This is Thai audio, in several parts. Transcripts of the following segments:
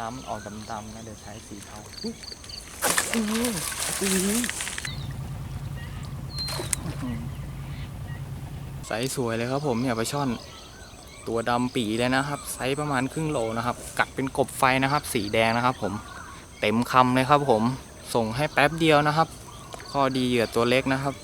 น้ำมันออกดำๆนะเดี๋ยวใช้สีเทาไซส์สวยเลยครับผมเนี่ยปลาช่อน ตัวดำปีเลยนะครับไซส์ประมาณครึ่งโลนะครับ กัดเป็นกบไฟนะครับ สีแดงนะครับ ผมเต็มคำเลยครับผมส่งให้แป๊บเดียวนะครับ ข้อดีเหยื่อตัวเล็กนะครับ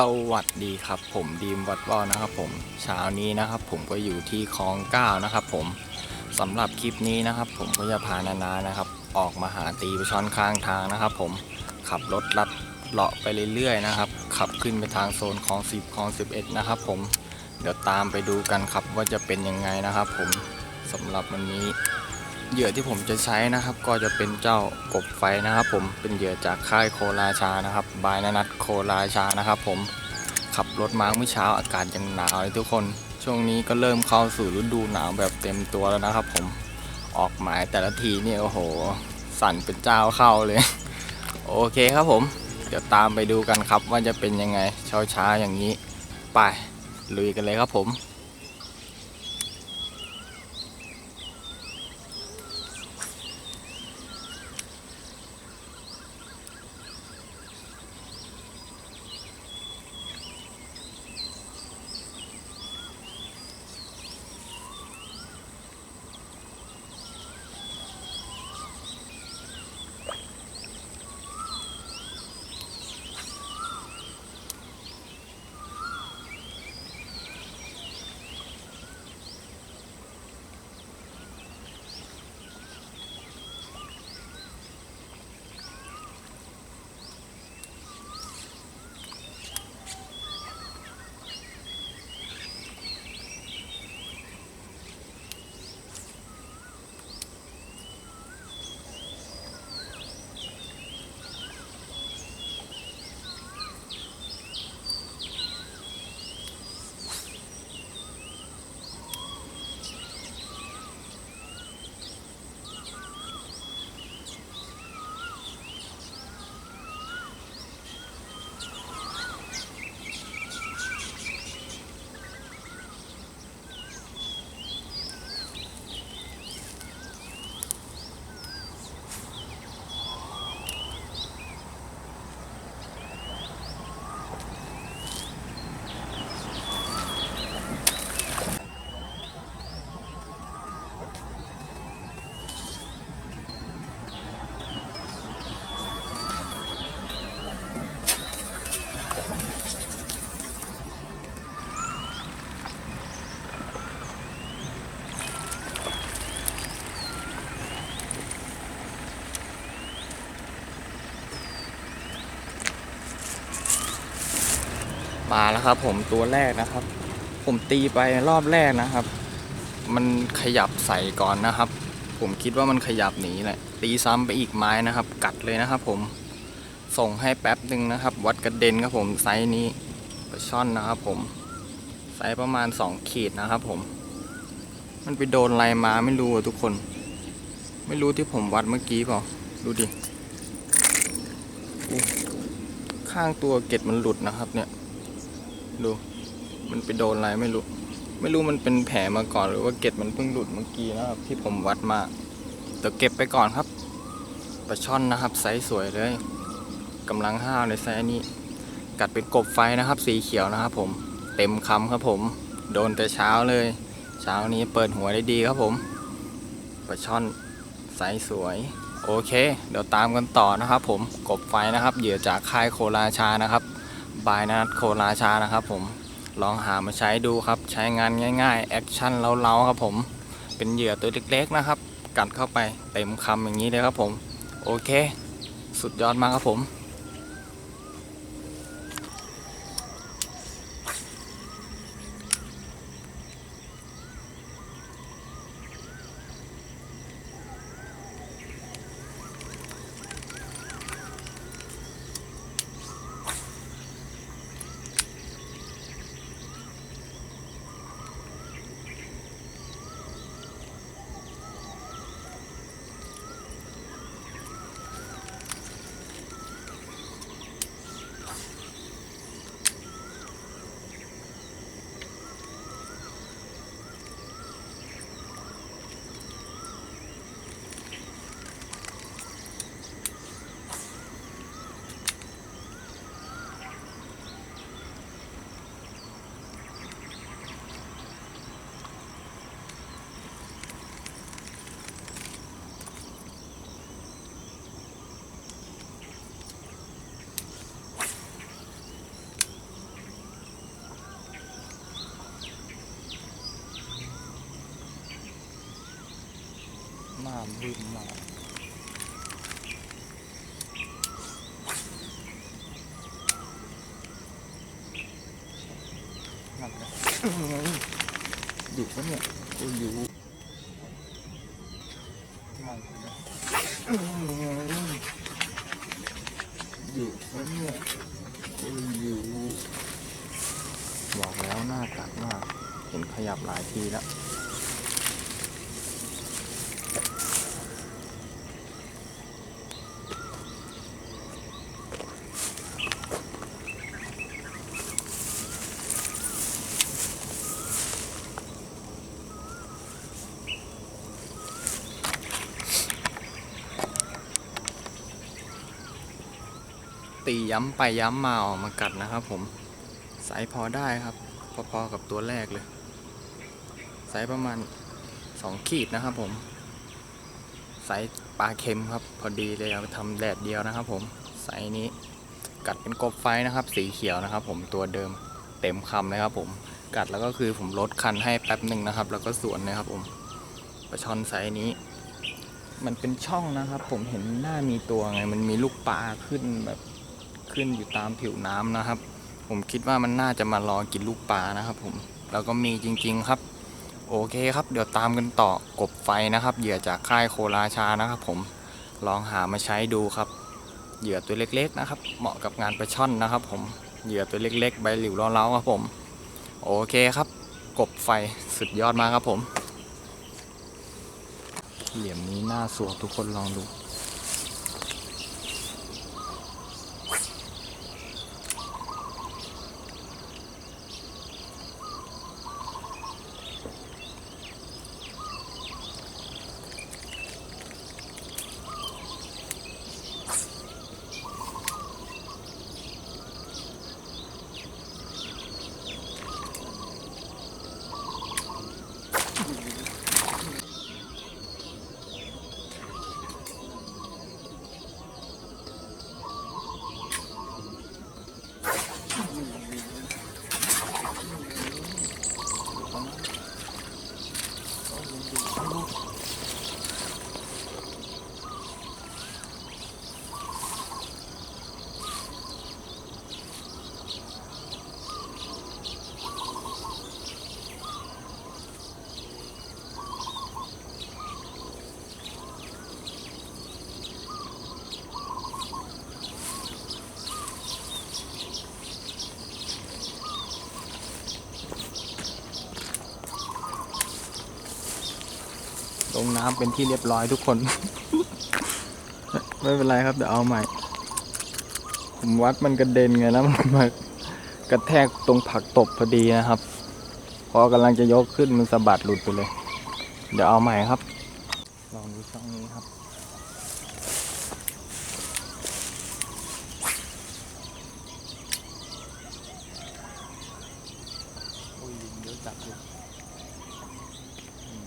สวัสดีครับผมดีมวัดว่าวนะครับผมเช้านี้นะครับผมก็อยู่ที่คลองเก้านะครับผมสำหรับคลิปนี้นะครับ ผมก็จะพานานานะครับ ออกมาหาตีปลาช่อนข้างทางนะครับ ผมขับรถลัดเลาะไปเรื่อยๆนะครับ ขับขึ้นไปทางโซนคลอง10คลอง11นะครับ ผมเดี๋ยวตามไปดูกันครับว่าจะเป็นยังไงนะครับ ผมสำหรับวันนี้ เหยื่อที่ผมจะใช้นะครับ ก็จะเป็นเจ้ากบไฟนะครับ ผมเป็นเหยื่อจากค่ายโคราชานะครับ บายนนัทโคราชานะครับ ผมขับรถมาเมื่อเช้าอากาศยังหนาวเลยทุกคน ช่วงนี้ก็เริ่มเข้าสู่ฤดูหนาวแบบเต็มตัวแล้วนะครับ ผมออกหมายแต่ละทีเนี่ยโอ้โห สั่นเป็นเจ้าเข้าเลย โอเคครับผม เดี๋ยวตามไปดูกันครับว่าจะเป็นยังไงเช้าช้าๆอย่างนี้ ไปลุยกันเลยครับผม มาแล้วครับ ผมตัวแรกนะครับ ผมตีไปรอบแรกนะครับ มันขยับใส่ก่อนนะครับ ผมคิดว่ามันขยับหนีแหละตีซ้ำไปอีกไม้นะครับ กัดเลยนะครับ ผมส่งให้แป๊บหนึ่งนะครับ วัดกระเด็นครับผมไซส์นี้ปลาช่อนนะครับ ผมไซส์ประมาณ 2 ขีดนะครับ ผม มันไปโดนอะไรมาไม่รู้อะทุกคน ไม่รู้ที่ผมวัดเมื่อกี้เปล่าดูดิข้างตัวเกล็ดมันหลุดนะครับเนี่ย ดู มันไปโดนอะไรไม่รู้ ไม่รู้มันเป็นแผลมาก่อนหรือว่าเกล็ดมันเพิ่งหลุดเมื่อกี้นะครับ ที่ผมวัดมาเดี๋ยวเก็บไปก่อนครับปลาช่อนนะครับไซส์สวยเลยกำลังห้าวในไซส์นี้ กัดเป็นกบไฟนะครับ สีเขียวนะครับผมเต็มคำครับผม โดนแต่เช้าเลย เช้านี้เปิดหัวได้ดีครับผมปลาช่อนไซส์สวย โอเค เดี๋ยวตามกันต่อนะครับผมกบไฟนะครับเหยื่อจากค่ายโคราชานะครับ บายนัทโคราชานะครับผมลองหามาใช้ดูครับ ใช้งานง่ายๆ แอคชั่นเล้าๆครับผมเป็นเหยื่อตัวเล็กๆนะครับ กัดเข้าไปเต็มคำอย่างนี้เลยครับผม โอเค สุดยอดมากครับผม น้าบึ้มมากนั่นไงอยู่ปะเนี่ยกูอยู่นั่นไงอยู่ปะเนี่ยกูอยู่บอกแล้วหน้ากัดมาก เห็นขยับหลายทีแล้ว ตีย้ำไปย้ำมาออกมากัดนะครับผมไซส์พอได้ครับ พอๆกับตัวแรกเลยไซส์ประมาณ 2 ขีดนะครับผมไซส์ปลาเค็มครับ พอดีเลยเอาไปทำแดดเดียวนะครับ ผมไซส์นี้กัดเป็นกบไฟนะครับ สีเขียวนะครับ ผมตัวเดิมเต็มคำเลยครับ ผมกัดแล้วก็คือผมลดคันให้แป๊บหนึ่งนะครับ แล้วก็สวนนะครับ ผมปลาช่อนไซส์นี้ มันเป็นช่องนะครับ ผมเห็นหน้ามีตัวไง มันมีลูกปลาขึ้นแบบ ขึ้นอยู่ตามผิวน้ำนะครับ ผมคิดว่ามันน่าจะมารอกินลูกปลานะครับ ผมแล้วก็มีจริง ๆครับ โอเคครับ เดี๋ยวตามกันต่อกบไฟนะครับ เหยื่อจากค่ายโคราชานะครับ ผมลองหามาใช้ดูครับ เหยื่อตัวเล็กๆนะครับ เหมาะกับงานปลาช่อนนะครับ ผมเหยื่อตัวเล็ก ๆ ใบหลิวเล้าๆครับผม โอเคครับ กบไฟสุดยอดมากครับผมเหลี่ยมนี้น่าสวดทุกคนลองดู งน้ำเป็นที่เรียบร้อยทุกคน ไม่เป็นไรครับเดี๋ยวเอาใหม่ ผมวัดมันกระเด็นไงแล้วมันมากระแทกตรงผักตบพอดีนะครับ พอกำลังจะยกขึ้นมันสะบัดหลุดไปเลย เดี๋ยวเอาใหม่ครับ ลองดูช่องนี้ครับ โอ้ยยุงเยอะจัดเลยอืม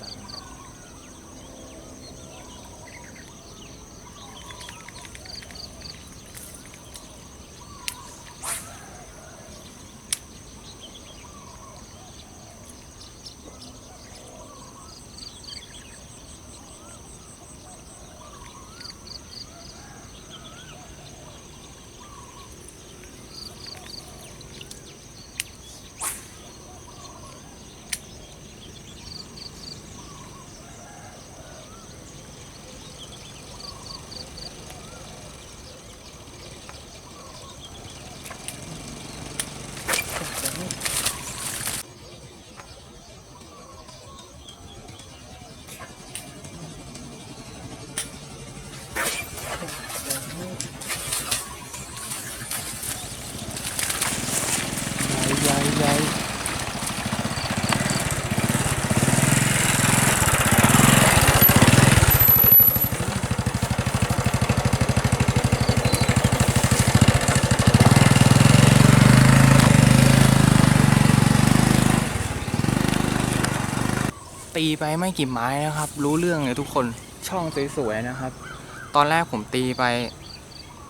จัดเลยใหญ่ใหญ่ ตีไปไม่กี่ไม้นะครับ รู้เรื่องเลยทุกคนช่องสวยๆนะครับ ตอนแรกผมตีไป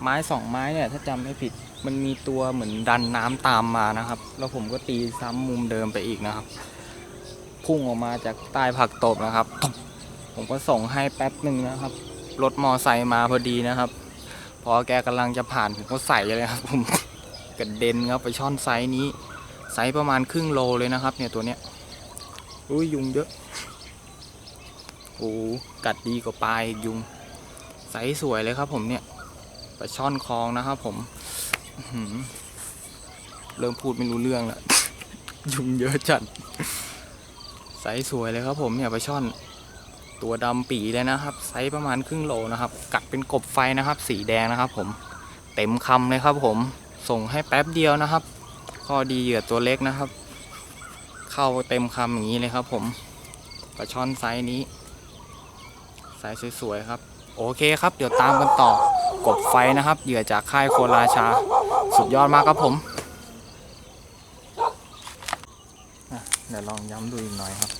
ไม้สองไม้เนี่ยถ้าจำไม่ผิดมันมีตัวเหมือนดันน้ำตามมานะครับ แล้วผมก็ตีซ้ำมุมเดิมไปอีกนะครับ พุ่งออกมาจากใต้ผักตบนะครับ ผมก็ส่งให้แป๊บหนึ่งนะครับ รถมอไซค์มาพอดีนะครับ พอแกกำลังจะผ่านผมก็ใส่เลยครับผมกระเด็นครับไปช่อนไซส์นี้ ไซส์ประมาณครึ่งโลเลยนะครับ เนี่ยตัวเนี้ยอุ้ยยุงเยอะ โอ้กัดดีกว่าปลาอีกยุงไซส์สวยเลยครับผมเนี่ยปลาช่อนคลองนะครับผมเริ่มพูดไม่รู้เรื่องแล้วยุงเยอะจัดไซส์สวยเลยครับผมเนี่ยปลาช่อน ตัวดำปีเลยนะครับ ไซส์ประมาณครึ่งโลนะครับ กัดเป็นกบไฟนะครับ สีแดงนะครับ ผม เต็มคำเลยครับ ผม ส่งให้แป๊บเดียวนะครับข้อดีเหยื่อตัวเล็กนะครับ เข้าเต็มคำอย่างนี้เลยครับ ผมปลาช่อนไซส์นี้ ไซส์สวยๆครับ โอเคครับ เดี๋ยวตามกันต่อกบไฟนะครับ เหยื่อจากค่ายโคราชา สุดยอดมากครับผมเดี๋ยวลองย้ำดูอีกหน่อยครับ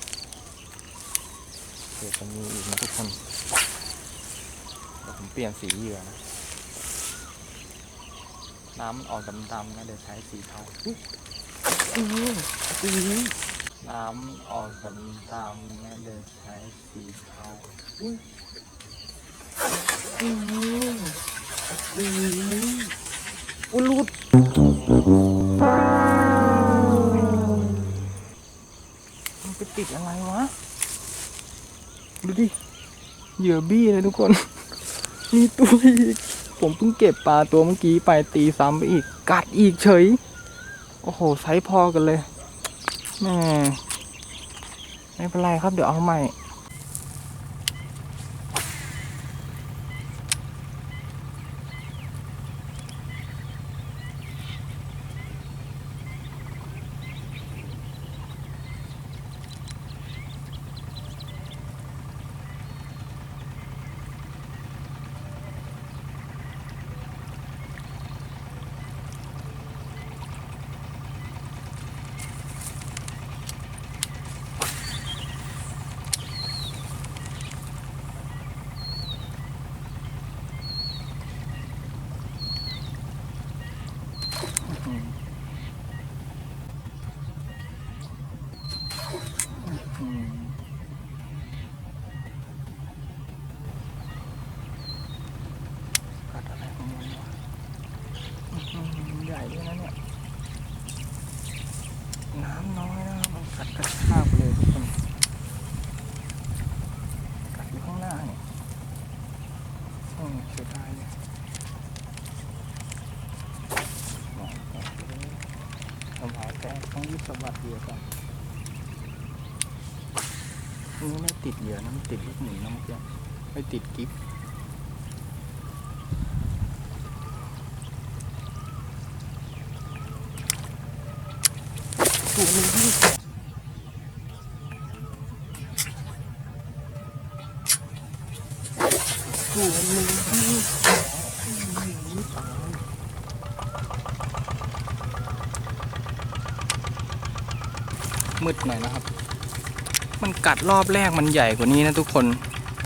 เผื่อจะมีอีกนะทุกคนเดี๋ยวผมเปลี่ยนสีเหยื่อนะ น้ำมันออกดำๆนะเดี๋ยวใช้สีเทาอุ๊ยอื้ออื้อ น้ำออกดำๆนะเดี๋ยวใช้สีเทาอุ๊ยอื้ออื้ออุ้ลุดมันไปติดอะไรวะ ดูดิ เหยื่อบี้เลยทุกคน มีตัวอีก ผมเพิ่งเก็บปลาตัวเมื่อกี้ไปตีซ้ำไปอีก กัดอีกเฉย โอ้โหไซส์พอกันเลย ไม่เป็นไรครับเดี๋ยวเอาใหม่ อืมกัดอะไรของมันวะอื้อหือใหญ่ด้วยนะเนี่ย น้ำน้อยนะครับมันกัดกระชากเลยทุกคน กัดอยู่ข้างหน้าเนี่ยอืม เสียดายเยองไปเลยผมหาแกต้องรีบสะบัดเดียวก่อนนี่ไม่ติดเหยื่อนะมันติดลูกหมุนนะเมื่อกี้ไม่ติดกิฟถูกหนึ่งที่ถูกหนึ่ง มืดหน่อยนะครับ มันกัดรอบแรกมันใหญ่กว่านี้นะทุกคน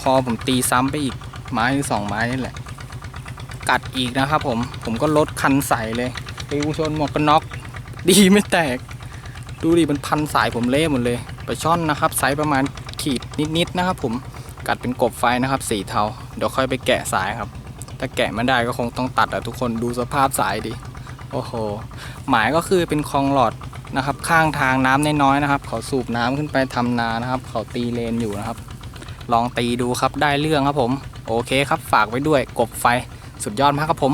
พอผมตีซ้ำไปอีกไม้สองไม้นี่แหละ กัดอีกนะครับผม ผมก็ลดคันใส่เลยปิวชนหมวกกันน็อก ดีไม่แตก ดูดิมันพันสายผมเละหมดเลยไปลาช่อนนะครับไซส์ประมาณขีดนิดๆนะครับผม กัดเป็นกบไฟนะครับสีเทา เดี๋ยวค่อยไปแกะสายครับ ถ้าแกะไม่ได้ก็คงต้องตัดอะทุกคนดูสภาพสายดิโอ้โหหมายก็คือเป็นคลองหลอดนะครับ ข้างทางน้ำน้อยๆนะครับ เขาสูบน้ำขึ้นไปทำนานะครับ เขาตีเลนอยู่นะครับ ลองตีดูครับได้เรื่องครับผม โอเคครับฝากไว้ด้วยกบไฟสุดยอดมากครับผม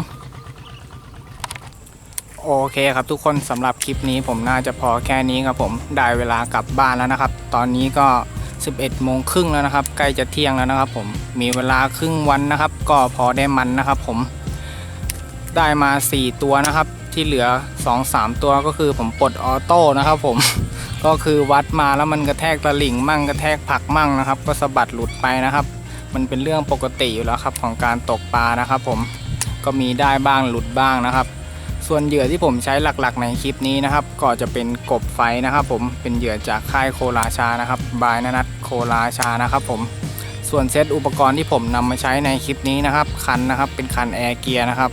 โอเคครับทุกคนสำหรับคลิปนี้ผมน่าจะพอแค่นี้ครับผม ได้เวลากลับบ้านแล้วนะครับ ตอนนี้ก็ 11โมงครึ่งแล้วนะครับใกล้จะเที่ยงแล้วนะครับ ผมมีเวลาครึ่งวันนะครับ ก็พอได้มันนะครับ ผมได้มา 4 ตัวนะครับ ที่เหลือ 2-3 ตัวก็คือผมปลดออโต้นะครับ ผมก็คือวัดมาแล้วมันกระแทกตะหลิ่งมั่งกระแทกผักมั่งนะครับ ก็สะบัดหลุดไปนะครับ มันเป็นเรื่องปกติอยู่แล้วครับของการตกปลานะครับ ผมก็มีได้บ้างหลุดบ้างนะครับ ส่วนเหยื่อที่ผมใช้หลักๆ ในคลิปนี้นะครับ ก็จะเป็นกบไฟนะครับ ผมเป็นเหยื่อจากค่ายโคราชานะครับบายนนัทโคราชานะครับ ผมส่วนเซตอุปกรณ์ที่ผมนำมาใช้ในคลิปนี้นะครับ คันนะครับ เป็นคันแอร์เกียร์นะครับ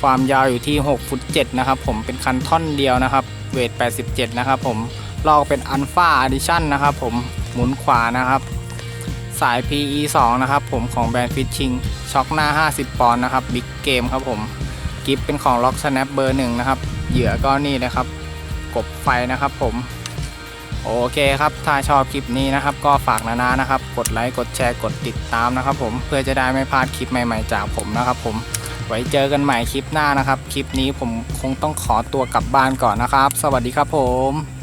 ความยาวอยู่ที่6ฟุต7นะครับ ผมเป็นคันท่อนเดียวนะครับ เวท 87 นะครับ ผมลอกเป็นอันฟ้าอดิชั่นนะครับ ผมหมุนขวานะครับสาย PE 2 นะครับผมของแบรนด์ฟิชชิงช็อคหน้า 50 ปอนด์นะครับบิ๊กเกมครับผม กิฟเป็นของล็อกสแนปเบอร์หนึ่งนะครับ เหยื่อก็นี่นะครับ กบไฟนะครับผม โอเคครับถ้าชอบคลิปนี้นะครับ ก็ฝากนานานะครับ กดไลค์ กดแชร์ กดติดตามนะครับ ผม เพื่อจะได้ไม่พลาดคลิปใหม่ๆจากผมนะครับ ผม ไว้เจอกันใหม่คลิปหน้านะครับ คลิปนี้ผมคงต้องขอตัวกลับบ้านก่อนนะครับ สวัสดีครับผม